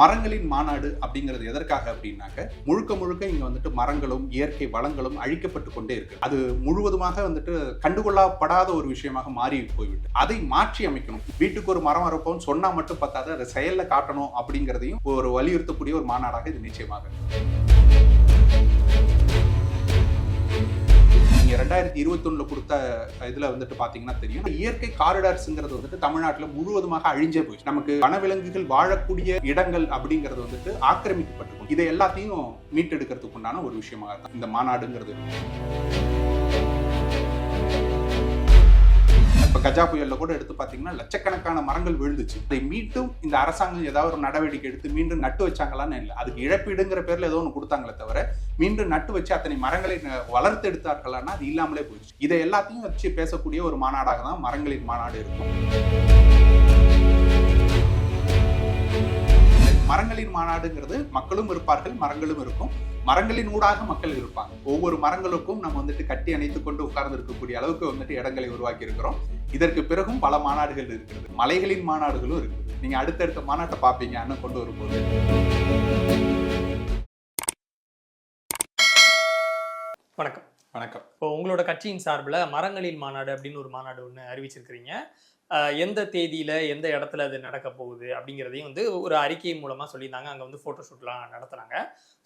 மரங்களின் மாநாடு அப்படிங்கிறது எதற்காக அப்படின்னாக்க முழுக்க முழுக்க இங்க வந்துட்டு மரங்களும் இயற்கை வளங்களும் அழிக்கப்பட்டு கொண்டே இருக்கு. அது முழுவதுமாக வந்துட்டு கண்டுகொள்ளப்படாத ஒரு விஷயமாக மாறி போய்விட்டு அதை மாற்றி அமைக்கணும். வீட்டுக்கு ஒரு மரம் வரப்போம் சொன்னா மட்டும் பத்தாது அதை செயல்ல காட்டணும் அப்படிங்கிறதையும் ஒரு வலியுறுத்தக்கூடிய ஒரு மாநாடாக இது நிச்சயமாக ரெண்டாயிரத்தி இருபத்தொன்னுல கொடுத்த இதுல வந்துட்டு பாத்தீங்கன்னா தெரியும். இயற்கை காரிடார்ஸ்ங்கிறது வந்துட்டு தமிழ்நாட்டில் முழுவதுமாக அழிஞ்சே போயிடுச்சு. நமக்கு வனவிலங்குகள் வாழக்கூடிய இடங்கள் அப்படிங்கிறது வந்துட்டு ஆக்கிரமிக்கப்பட்டிருக்கும். இதை எல்லாத்தையும் மீட்டெடுக்கிறதுக்கு உண்டான ஒரு விஷயமாக தான் இந்த மாநாடுங்கிறது. இப்போ கஜா புயலில் கூட எடுத்து பார்த்தீங்கன்னா லட்சக்கணக்கான மரங்கள் விழுந்துச்சு. அதை மீண்டும் இந்த அரசாங்கம் ஏதாவது ஒரு நடவடிக்கை எடுத்து மீண்டும் நட்டு வச்சாங்களான்னு இல்லை. அதுக்கு இழப்பீடுங்கிற பேரில் ஏதோ ஒன்று கொடுத்தாங்களே தவிர மீண்டும் நட்டு வச்சு அத்தனை மரங்களை வளர்த்து எடுத்தார்களான்னா அது இல்லாமலே போயிடுச்சு. இதை எல்லாத்தையும் வச்சு பேசக்கூடிய ஒரு மாநாடாக தான் மரங்களின் மாநாடு இருக்கும். மரங்களின் மாநாடுங்கிறது மக்களும் இருப்பார்கள் மரங்களும் இருக்கும். மரங்களின் ஊடாக மக்கள் இருப்பாங்க. ஒவ்வொரு மரங்களுக்கும் நம்ம வந்துட்டு கட்டி அணைத்துக் கொண்டு உட்கார்ந்து இருக்கக்கூடிய அளவுக்கு வந்துட்டு இடங்களை உருவாக்கி இருக்கிறோம் இதற்கு பிறகும் பல மாநாடுகள் இருக்கிறது. மலைகளின் மாநாடுகளும் இருக்குது. நீங்க அடுத்தடுத்த மாநாட்டை பார்ப்பீங்க அண்ணன் கொண்டு வரும்போது. வணக்கம். வணக்கம். இப்போ உங்களோட கட்சியின் சார்பில் மரங்களின் மாநாடு அப்படின்னு ஒரு மாநாடு ஒன்று அறிவிச்சிருக்கிறீங்க. எந்த தேதியில் எந்த இடத்துல அது நடக்க போகுது அப்படிங்கிறதையும் வந்து ஒரு அறிக்கை மூலமாக சொல்லியிருந்தாங்க. அங்கே வந்து ஃபோட்டோஷூட்லாம் நடத்துனாங்க.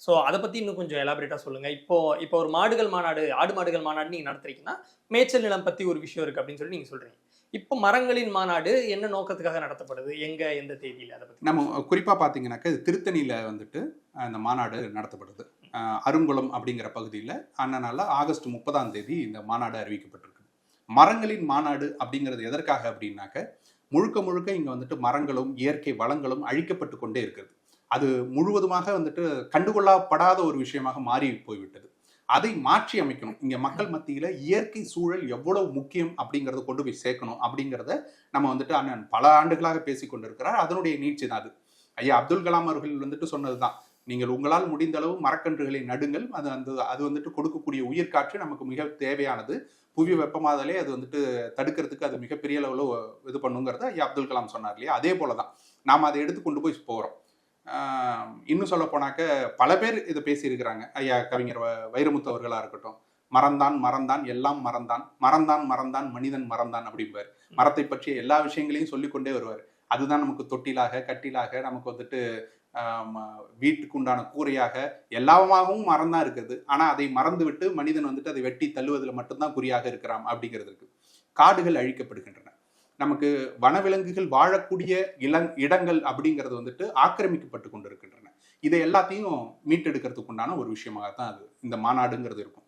ஸோ அதை பற்றி இன்னும் கொஞ்சம் எலாபரேட்டாக சொல்லுங்கள் இப்போ இப்போ ஒரு மாடுகள் மாநாடு ஆடு மாடுகள் மாநாடு நீங்கள் நடத்துறீங்கன்னா மேய்ச்சல் நிலம் பற்றி ஒரு விஷயம் இருக்குது அப்படின்னு சொல்லி நீங்கள் சொல்கிறீங்க இப்போ மரங்களின் மாநாடு என்ன நோக்கத்துக்காக நடத்தப்படுது? எங்கே எந்த தேதியில் அதை பற்றி நம்ம குறிப்பாக பார்த்தீங்கன்னாக்கா இது திருத்தணியில வந்துட்டு அந்த மாநாடு நடத்தப்படுது. அருங்குளம் அப்படிங்கிற பகுதியில். அண்ணனால ஆகஸ்ட் முப்பதாம் தேதி இந்த மாநாடு அறிவிக்கப்பட்டது மரங்களின் மாநாடு அப்படிங்கிறது எதற்காக அப்படின்னாக்க முழுக்க முழுக்க இங்க வந்துட்டு மரங்களும் இயற்கை வளங்களும் அழிக்கப்பட்டு கொண்டே இருக்கிறது. அது முழுவதுமாக வந்துட்டு கண்டுகொள்ளப்படாத ஒரு விஷயமாக மாறி போய்விட்டது. அதை மாற்றி அமைக்கணும். இங்க மக்கள் மத்தியில இயற்கை சூழல் எவ்வளவு முக்கியம் அப்படிங்கறத கொண்டு போய் சேர்க்கணும் அப்படிங்கிறத நம்ம வந்துட்டு அண்ணன் பல ஆண்டுகளாக பேசி கொண்டிருக்கிறார். அதனுடைய நீட்சி தான் அது. ஐயா அப்துல் கலாம் அவர்கள் வந்துட்டு சொன்னதுதான் நீங்கள் உங்களால் முடிந்த அளவு மரக்கன்றுகளை நடுங்கள். அது அந்த அது வந்துட்டு கொடுக்கக்கூடிய உயிர் காற்று நமக்கு மிக தேவையானது. புவி வெப்பமாதலே அது வந்துட்டு தடுக்கிறதுக்கு அது மிகப்பெரிய அளவில் இது பண்ணுங்கிறத ஐயா அப்துல் கலாம் சொன்னார் இல்லையா? அதே போல தான் நாம் அதை எடுத்து கொண்டு போய் போகிறோம் இன்னும் சொல்ல போனாக்க பல பேர் இதை பேசியிருக்கிறாங்க. ஐயா கவிஞர் வைரமுத்து அவர்களாக இருக்கட்டும். மறந்தான் மறந்தான் எல்லாம் மறந்தான். மறந்தான் மறந்தான் மனிதன் மறந்தான் அப்படிம்பார். மரத்தை பற்றிய எல்லா விஷயங்களையும் சொல்லிக்கொண்டே வருவார். அதுதான் நமக்கு தொட்டிலாக கட்டிலாக நமக்கு வந்துட்டு வீட்டுக்கு உண்டான கூரையாக எல்லாமாகவும் மரம்தான் இருக்குது. ஆனால் அதை மறந்து விட்டு மனிதன் வந்துட்டு அதை வெட்டி தள்ளுவதில் மட்டும்தான் குறியாக இருக்கிறான் அப்படிங்கிறதுக்கு காடுகள் அழிக்கப்படுகின்றன. நமக்கு வனவிலங்குகள் வாழக்கூடிய இளங் இடங்கள் அப்படிங்கிறது வந்துட்டு ஆக்கிரமிக்கப்பட்டு கொண்டிருக்கின்றன. இதை எல்லாத்தையும் மீட்டெடுக்கிறதுக்கு உண்டான ஒரு விஷயமாக தான் அது இந்த மாநாடுங்கிறது இருக்கும்.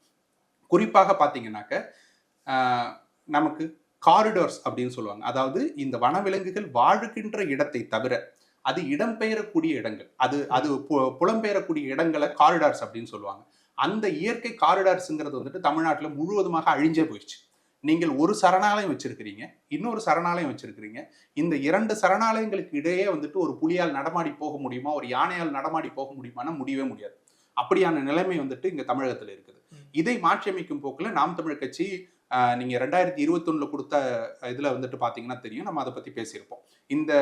குறிப்பாக பார்த்தீங்கன்னாக்க நமக்கு காரிடோர்ஸ் அப்படின்னு சொல்லுவாங்க. அதாவது இந்த வனவிலங்குகள் வாழுகின்ற இடத்தை தவிர அது இடம்பெயரக்கூடிய இடங்கள். அது அது பு- புலம்பெயரக்கூடிய இடங்களை காரிடார்ஸ் அப்படின்னு சொல்லுவாங்க. அந்த இயற்கை காரிடார்ஸ்ங்கிறது வந்துட்டு தமிழ்நாட்டில் முழுவதுமாக அழிஞ்சே போயிடுச்சு. நீங்கள் ஒரு சரணாலயம் வச்சிருக்கிறீங்க இன்னொரு சரணாலயம் வச்சிருக்கிறீங்க. இந்த இரண்டு சரணாலயங்களுக்கு இடையே வந்துட்டு ஒரு புலியால் நடமாடி போக முடியுமா ஒரு யானையால் நடமாடி போக முடியுமானா முடியவே முடியாது. அப்படியான நிலைமை வந்துட்டு இங்க தமிழகத்துல இருக்குது. இதை மாற்றியமைக்கும் போக்குல நாம் தமிழ் கட்சி நீங்கள் ரெண்டாயிரத்தி இருபத்தொன்னுல கொடுத்த இதில் வந்துட்டு பார்த்தீங்கன்னா தெரியும். நம்ம அதை பற்றி பேசியிருப்போம். இந்த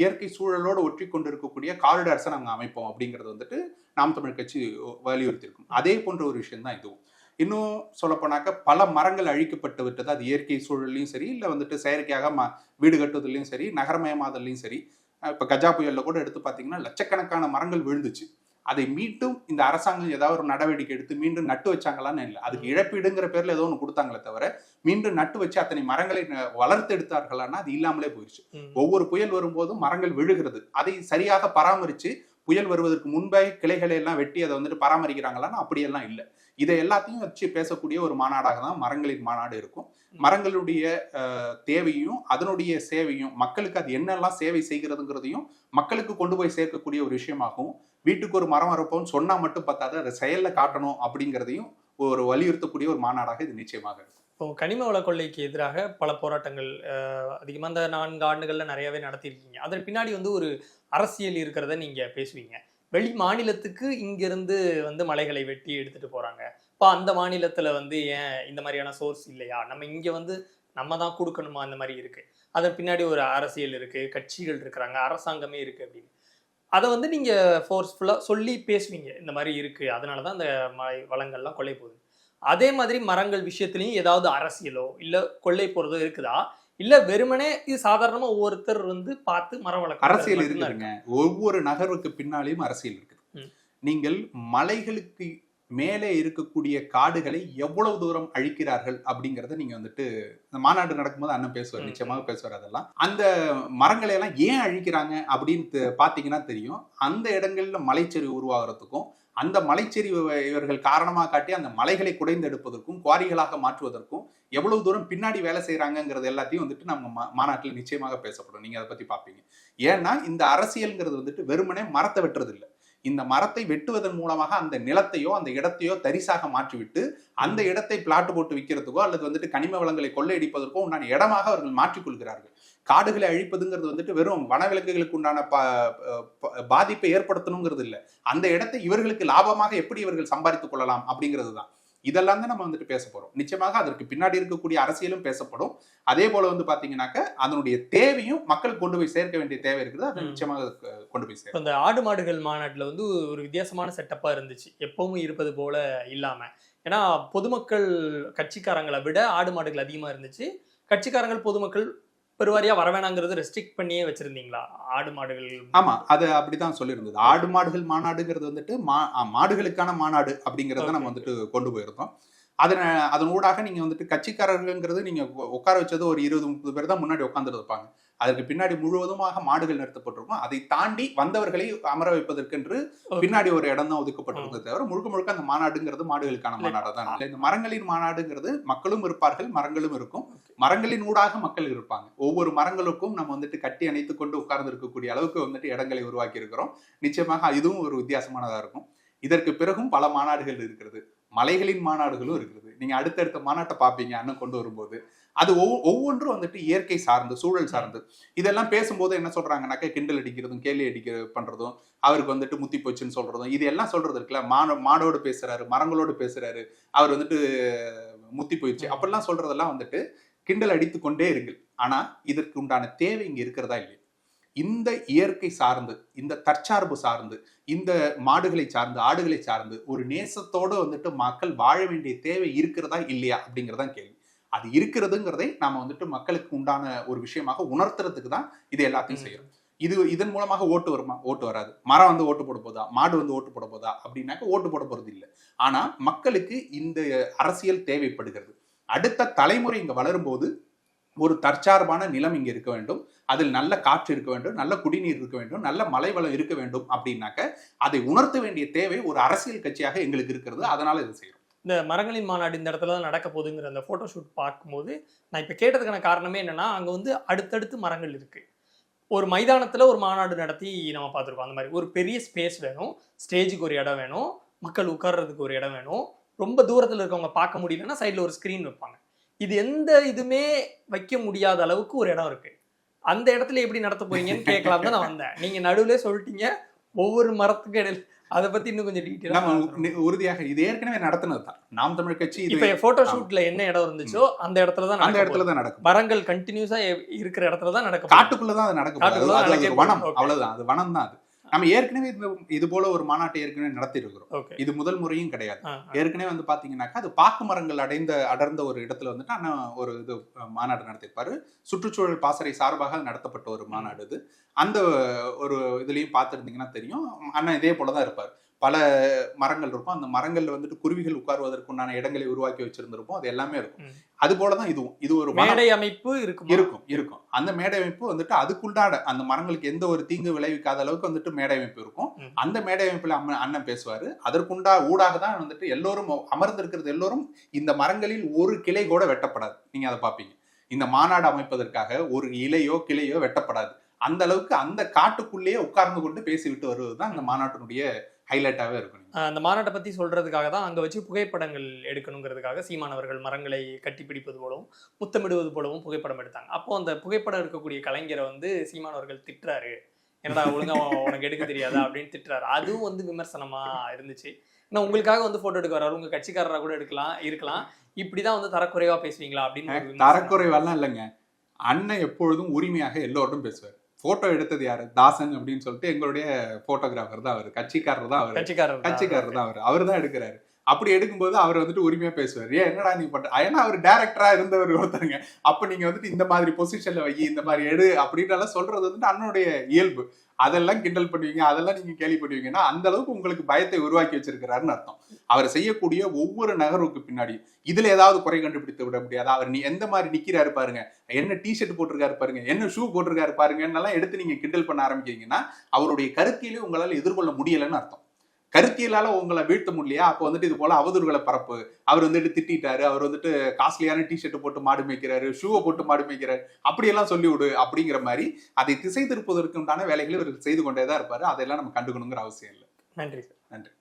இயற்கை சூழலோடு ஒற்றி கொண்டு இருக்கக்கூடிய காரிடார்ஸை நாங்கள் அமைப்போம் அப்படிங்கிறது வந்துட்டு நாம் தமிழ் கட்சி வலியுறுத்தியிருக்கும். அதே போன்ற ஒரு விஷயம் தான் இதுவும். இன்னும் சொல்லப்போனாக்க பல மரங்கள் அழிக்கப்பட்டு விட்டது அது இயற்கை சூழல்லையும் சரி இல்லை வந்துட்டு செயற்கையாக ம வீடு கட்டுவதிலையும் சரி நகரமயமாதல்லையும் சரி. இப்போ கஜா புயலில் கூட எடுத்து பார்த்தீங்கன்னா லட்சக்கணக்கான மரங்கள் விழுந்துச்சு. அதை மீட்டும் இந்த அரசாங்கம் ஏதாவது ஒரு நடவடிக்கை எடுத்து மீண்டும் நட்டு வச்சாங்களான்னு இல்லை. அதுக்கு இழப்பீடுங்கிற பேர்ல ஏதோ ஒன்று கொடுத்தாங்களே தவிர மீண்டும் நட்டு வச்சு அத்தனை மரங்களை வளர்த்து எடுத்தார்களான்னா அது இல்லாமலே போயிடுச்சு. ஒவ்வொரு புயல் வரும்போதும் மரங்கள் விழுகிறது. அதை சரியாக பராமரிச்சு புயல் வருவதற்கு முன்பே கிளைகளை எல்லாம் வெட்டி அதை வந்துட்டு பராமரிக்கிறாங்களான்னா அப்படியெல்லாம் இல்லை. இதை எல்லாத்தையும் வச்சு பேசக்கூடிய ஒரு மாநாடாக தான் மரங்களின் மாநாடு இருக்கும். மரங்களுடைய தேவையும் அதனுடைய சேவையும் மக்களுக்கு அது என்னெல்லாம் சேவை செய்கிறதுங்கிறதையும் மக்களுக்கு கொண்டு போய் சேர்க்கக்கூடிய ஒரு விஷயமாகவும் வீட்டுக்கு ஒரு மரம் வரப்போன்னு சொன்னா மட்டும் பத்தாது அதை செயல்ல காட்டணும் அப்படிங்கிறதையும் ஒரு வலியுறுத்தக்கூடிய ஒரு மாநாடாக இது நிச்சயமாக இருக்கும். இப்போ கனிம வள கொள்ளைக்கு எதிராக பல போராட்டங்கள் அதிகமாக அந்த நான்கு ஆண்டுகளில் நிறையவே நடத்தியிருக்கீங்க. அதன் பின்னாடி வந்து ஒரு அரசியல் இருக்கிறத நீங்கள் பேசுவீங்க. வெளி மாநிலத்துக்கு இங்கிருந்து வந்து மலைகளை வெட்டி எடுத்துகிட்டு போகிறாங்க இப்போ அந்த மாநிலத்தில் வந்து ஏன் இந்த மாதிரியான சோர்ஸ் இல்லையா? நம்ம இங்கே வந்து நம்ம தான் கொடுக்கணுமா? அந்த மாதிரி இருக்குது அதன் பின்னாடி ஒரு அரசியல் இருக்குது கட்சிகள் இருக்கிறாங்க அரசாங்கமே இருக்குது அப்படின்னு. அதை வந்து நீங்கள் ஃபோர்ஸ்ஃபுல்லாக சொல்லி பேசுவீங்க. இந்த மாதிரி இருக்குது அதனால தான் அந்த மலை வளங்கள்லாம் கொலை போகுது. அதே மாதிரி மரங்கள் விஷயத்துலயும் ஏதாவது அரசியலோ இல்ல கொள்ளை போறதோ இருக்குதா? இல்ல வெறுமனே இது சாதாரணமா ஒவ்வொருத்தர் வந்து பார்த்து மரம் வளர்க்க அரசியல் இருக்குதுங்க. ஒவ்வொரு நகர்வுக்கு பின்னாலேயும் அரசியல் இருக்குது. நீங்கள் மலைகளுக்கு மேலே இருக்கக்கூடிய காடுகளை எவ்வளவு தூரம் அழிக்கிறார்கள் அப்படிங்கறத நீங்க வந்துட்டு இந்த மாநாடு நடக்கும்போது அண்ணன் பேசுவார். நிச்சயமாக பேசுவார் அதெல்லாம். அந்த மரங்களை எல்லாம் ஏன் அழிக்கிறாங்க அப்படின்னு பாத்தீங்கன்னா தெரியும். அந்த இடங்கள்ல மலைச்சரிவு உருவாகிறதுக்கும் அந்த மலைச்சரிவு இவர்கள் காரணமாக காட்டி அந்த மலைகளை குடைந்தெடுப்பதற்கும் குவாரிகளாக மாற்றுவதற்கும் எவ்வளவு தூரம் பின்னாடி வேலை செய்கிறாங்கங்கிறது எல்லாத்தையும் வந்துட்டு நம்ம மாநாட்டில் நிச்சயமாக பேசப்படும். நீங்கள் அதை பற்றி பார்ப்பீங்க. ஏன்னா இந்த அரசியல்ங்கிறது வந்துட்டு வெறுமனே மரத்தை வெட்டுறது இல்லை இந்த மரத்தை வெட்டுவதன் மூலமாக அந்த நிலத்தையோ அந்த இடத்தையோ தரிசாக மாற்றிவிட்டு அந்த இடத்தை பிளாட் போட்டு விற்கிறதுக்கோ அல்லது வந்துட்டு கனிம வளங்களை கொள்ளையடிப்பதற்கோ உண்டான இடமாக அவர்கள் மாற்றிக்கொள்கிறார்கள். காடுகளை அழிப்பதுங்கிறது வந்துட்டு வெறும் வனவிலங்குகளுக்கு உண்டான பாதிப்பை ஏற்படுத்தணுங்கிறது இல்ல. அந்த இடத்தை இவர்களுக்கு லாபமாக எப்படி இவர்கள் சம்பாதித்துக் கொள்ளலாம் அப்படிங்கிறது தான். இதெல்லாம் தான் நம்ம வந்துட்டு பேச போறோம். நிச்சயமாக அதற்கு பின்னாடி இருக்கக்கூடிய அரசியலும் பேசப்படும். அதே போல வந்து பாத்தீங்கன்னாக்க அதனுடைய தேவையும் மக்களுக்கு கொண்டு போய் சேர்க்க வேண்டிய தேவை இருக்குது. அதை. நிச்சயமாக கொண்டு போய் சேர்க்கும் இந்த ஆடு மாடுகள் மாநாட்டில் வந்து ஒரு வித்தியாசமான செட்டப்பாக இருந்துச்சு. எப்பவும் இருப்பது போல இல்லாமல் ஏன்னா பொதுமக்கள் கட்சிக்காரங்களை விட ஆடு மாடுகள் அதிகமாக இருந்துச்சு. கட்சிக்காரங்கள் பொதுமக்கள் பெருவாரியாக வரவேணாங்கிறது ரெஸ்ட்ரிக்ட் பண்ணியே வச்சிருந்தீங்களா? ஆடு மாடுகள்? ஆமா அது அப்படிதான் சொல்லியிருந்தது. ஆடு மாடுகள் மாநாடுங்கிறது வந்துட்டு மா மாடுகளுக்கான மாநாடு அப்படிங்கறத நம்ம. வந்துட்டு கொண்டு போயிருந்தோம். அதன அதன் ஊடாக நீங்க வந்துட்டு கட்சிக்காரர்கள்ங்கிறது நீங்க உ- உட்கார வச்சது ஒரு இருபது முப்பது பேர் தான் முன்னாடி உட்கார்ந்துட்டு இருப்பாங்க. அதற்கு பின்னாடி முழுவதுமாக மாடுகள் நிறுத்தப்பட்டிருக்கும். அதை தாண்டி வந்தவர்களை அமர வைப்பதற்கென்று. பின்னாடி ஒரு இடம் தான் ஒதுக்கப்பட்டிருந்தது தவிர முழுக்க முழுக்க அந்த மாநாடுங்கிறது மாடுகளுக்கான. மாநாடு தான். இந்த மரங்களின் மாநாடுங்கிறது மக்களும் இருப்பார்கள் மரங்களும் இருக்கும். மரங்களின் ஊடாக மக்கள் இருப்பாங்க. ஒவ்வொரு மரங்களுக்கும் நம்ம வந்துட்டு கட்டி அணைத்து கொண்டு உட்கார்ந்து இருக்கக்கூடிய அளவுக்கு வந்துட்டு இடங்களை உருவாக்கி இருக்கிறோம் நிச்சயமாக இதுவும் ஒரு வித்தியாசமானதா இருக்கும். இதற்கு பிறகும் பல மாநாடுகள் இருக்கிறது. மலைகளின் மாநாடுகளும் இருக்கிறது நீங்க அடுத்தடுத்த மாநாட்டை பார்ப்பீங்க அண்ணன் கொண்டு வரும்போது. அது ஒவ்வொ- ஒவ்வொன்றும் வந்துட்டு இயற்கை சார்ந்து சூழல் சார்ந்து. இதெல்லாம் பேசும்போது என்ன சொல்றாங்கன்னாக்க கிண்டல் அடிக்கிறதும் கேலி அடிக்க பண்றதும் அவருக்கு வந்துட்டு முத்தி போச்சுன்னு சொல்றதும் இது எல்லாம் சொல்றது இருக்குல்ல? மான மாடோடு பேசுறாரு மரங்களோடு பேசுறாரு அவர் வந்துட்டு முத்தி போயிடுச்சு. அப்படிலாம் சொல்றதெல்லாம் வந்துட்டு கிண்டல் அடித்து கொண்டே இருங்கள். ஆனா இதற்கு உண்டான தேவை இங்க இருக்கிறதா இல்லையா? இந்த இயற்கை சார்ந்து இந்த தற்சார்பு சார்ந்து இந்த மாடுகளை சார்ந்து ஆடுகளை சார்ந்து ஒரு நேசத்தோடு வந்துட்டு மக்கள் வாழ வேண்டிய தேவை இருக்கிறதா இல்லையா அப்படிங்கறதான் கேள்வி. அது இருக்கிறதுங்கிறதை நாம வந்துட்டு மக்களுக்கு உண்டான ஒரு விஷயமாக உணர்த்துறதுக்கு தான் இது எல்லாத்தையும் செய்யறோம். இது இதன் மூலமாக ஓட்டு வருமா? ஓட்டு வராது. மரம் வந்து ஓட்டு போட போதா? மாடு வந்து ஓட்டு போட போதா? அப்படின்னாக்க ஓட்டு போட போறது இல்லை. ஆனா மக்களுக்கு இந்த அரசியல் தேவைப்படுகிறது. அடுத்த தலைமுறை இங்க வளரும்போது ஒரு தற்சார்பான நிலம் இங்கே இருக்க வேண்டும். அதில் நல்ல காற்று இருக்க வேண்டும். நல்ல குடிநீர் இருக்க வேண்டும். நல்ல மலை வளம் இருக்க வேண்டும் அப்படின்னாக்க அதை உணர்த்த வேண்டிய தேவை ஒரு அரசியல் கட்சியாக எங்களுக்கு இருக்கிறது. அதனால இதை செய்யறோம் இந்த மரங்களின் மாநாடு இந்த இடத்துல தான் நடக்க போகுதுங்கிற அந்த ஃபோட்டோ ஷூட் பார்க்கும்போது நான் இப்போ கேட்டதுக்கான காரணமே என்னன்னா அங்கே வந்து அடுத்தடுத்து மரங்கள் இருக்கு. ஒரு மைதானத்தில் ஒரு மாநாடு நடத்தி நம்ம பார்த்துருக்கோம். அந்த மாதிரி ஒரு பெரிய ஸ்பேஸ் வேணும். ஸ்டேஜுக்கு ஒரு இடம் வேணும். மக்கள் உட்கார்றதுக்கு ஒரு இடம் வேணும். ரொம்ப தூரத்தில் இருக்கவங்க பார்க்க முடியலன்னா சைடில் ஒரு ஸ்க்ரீன் வைப்பாங்க. இது எந்த இதுமே வைக்க முடியாத அளவுக்கு ஒரு இடம் இருக்கு. அந்த இடத்துல எப்படி நடத்த போறீங்கன்னு கேட்கலாம் தான் நான் வந்தேன். நீங்க நடுவுல சொல்லிட்டீங்க ஒவ்வொரு மரத்துக்கு இடையில. அதை பத்தி இன்னும் கொஞ்சம் நி- உறுதியாக இது ஏற்கனவே நடத்தினது தான். நாம் தமிழ் கட்சி இது இப்ப போட்டோ ஷூட்ல என்ன இடம் இருந்துச்சோ அந்த இடத்துல தான் அந்த இடத்துல. தான் நடக்கும். மரங்கள் கண்டினியூஸா இருக்கிற இடத்துல தான் நடக்க போகுது. காட்டுக்குள்ளதான் அது நடக்க போகுது. காட்டுக்குள்ள அது- அது நடக்கவே ஒரு வனம். அவ்வளவுதான். அது வனம் தான் அது. நம்ம ஏற்கனவே இது போல ஒரு மாநாட்டை ஏற்கனவே நடத்தி இருக்கிறோம் இது முதல் முறையும் கிடையாது. ஏற்கனவே வந்து பாத்தீங்கன்னாக்கா அது பாக்கு மரங்கள் அடைந்த அடர்ந்த ஒரு இடத்துல வந்துட்டு அண்ணா ஒரு இது மாநாடு நடத்திருப்பாரு சுற்றுச்சூழல் பாசறை சார்பாக நடத்தப்பட்ட ஒரு மாநாடு இது. அந்த ஒரு இதுலயும் பார்த்திருந்தீங்கன்னா தெரியும். அண்ணா இதே போலதான் இருப்பார். பல மரங்கள் இருக்கும். அந்த மரங்கள்ல வந்துட்டு குருவிகள் உட்காருவதற்குண்டான இடங்களை உருவாக்கி வச்சிருந்திருப்போம். அது எல்லாமே இருக்கும். அது போலதான் இதுவும். இது ஒரு. மேடை அமைப்பு இருக்கும். இருக்கும் இருக்கும். அந்த மேடை அமைப்பு வந்துட்டு அதுக்குள்ளாட அந்த மரங்களுக்கு எந்த ஒரு தீங்கு விளைவிக்காத அளவுக்கு வந்துட்டு மேடை அமைப்பு இருக்கும். அந்த மேடை அமைப்புல அம்ம- அண்ணன் பேசுவாரு. அதற்குண்டா ஊடாக தான் வந்துட்டு எல்லோரும் அமர்ந்திருக்கிறது எல்லோரும் இந்த மரங்களில் ஒரு கிளை கூட வெட்டப்படாது. நீங்க அதை பாப்பீங்க. இந்த மாநாடு அமைப்பதற்காக ஒரு இலையோ கிளையோ வெட்டப்படாது. அந்த அளவுக்கு அந்த காட்டுக்குள்ளேயே உட்கார்ந்து கொண்டு பேசிவிட்டு வருவதுதான் இந்த மாநாட்டினுடைய ஹைலைட்டாவே இருக்கும் அந்த மாநாட்டை பத்தி சொல்றதுக்காக தான் அங்க வச்சு புகைப்படங்கள் எடுக்கணுங்கிறதுக்காக சீமானவர்கள் மரங்களை கட்டி பிடிப்பது போலவும் முத்தமிடுவது போலவும் புகைப்படம் எடுத்தாங்க. அப்போ அந்த புகைப்படம் எடுக்கக்கூடிய கலைஞரை வந்து சீமானவர்கள் திட்டுறாரு. என்னடா ஒழுங்கா உனக்கு எடுக்க தெரியாதா அப்படின்னு திட்டுறாரு. அதுவும் வந்து விமர்சனமா இருந்துச்சு. ஏன்னா உங்களுக்காக வந்து போட்டோ எடுக்க வர்றாரு. உங்க கட்சிக்காரரா கூட எடுக்கலாம் இருக்கலாம். இப்படிதான் வந்து தரக்குறைவா பேசுவீங்களா அப்படின்னு. தரக்குறைவெல்லாம் இல்லைங்க. அண்ணன் எப்பொழுதும் உரிமையாக எல்லோரும் பேசுவார். போட்டோ எடுத்தது யாரு? தாசன் அப்படின்னு சொல்லிட்டு எங்களுடைய போட்டோகிராஃபர் தான் அவர். கட்சிக்காரர் தான் அவர். கட்சிக்காரர் கட்சிக்காரர் தான் அவர். அவர் தான் எடுக்கிறாரு. அப்படி எடுக்கும்போது அவர் வந்துட்டு உரிமையா பேசுவார். ஏன் என்னடா நீ பண்ற ஏன்னா அவர் டேரக்டரா இருந்தவர் ஒருத்தருங்க. அப்ப நீங்க வந்துட்டு இந்த மாதிரி பொசிஷன்ல வை இந்த மாதிரி எடு அப்படின்னு சொல்றது வந்துட்டு அண்ணனுடைய இயல்பு. அதெல்லாம் கிண்டல் பண்ணுவீங்க அதெல்லாம் நீங்க கேள்வி பண்ணுவீங்கன்னா அந்த அளவுக்கு உங்களுக்கு பயத்தை உருவாக்கி வச்சிருக்கிறாருன்னு அர்த்தம். அவர் செய்யக்கூடிய ஒவ்வொரு நகர்வுக்கு பின்னாடி இதுல ஏதாவது குறை கண்டுபிடித்து விட முடியாது. அவர் நீ எந்த மாதிரி நிக்கிறாரு பாருங்க என்ன டிஷர்ட் போட்டிருக்காரு பாருங்க என்ன ஷூ போட்டிருக்காரு பாருங்கன்னெல்லாம் எடுத்து நீங்க கிண்டல் பண்ண ஆரம்பிக்கிறீங்கன்னா அவருடைய கருத்தியிலே உங்களால எதிர்கொள்ள முடியலன்னு அர்த்தம். கருத்தியலால உங்களை வீழ்த்த முடியலையா? அப்போ வந்துட்டு இது போல அவதூறுகளை பரப்பு. அவர் வந்துட்டு திட்டிட்டாரு. அவர் வந்துட்டு காஸ்ட்லியான டிஷர்ட் போட்டு மாடு மேய்க்கிறாரு ஷூவை போட்டு மாடு மேய்க்கிறாரு. அப்படியெல்லாம் சொல்லி விடு அப்படிங்கிற மாதிரி அதை திசை திருப்பதற்கு உண்டான வேலைகளை இவர் செய்து கொண்டே தான் இருப்பாரு. அதெல்லாம் நம்ம கண்டுக்கணுங்கிற அவசியம் இல்லை. நன்றி சார். நன்றி.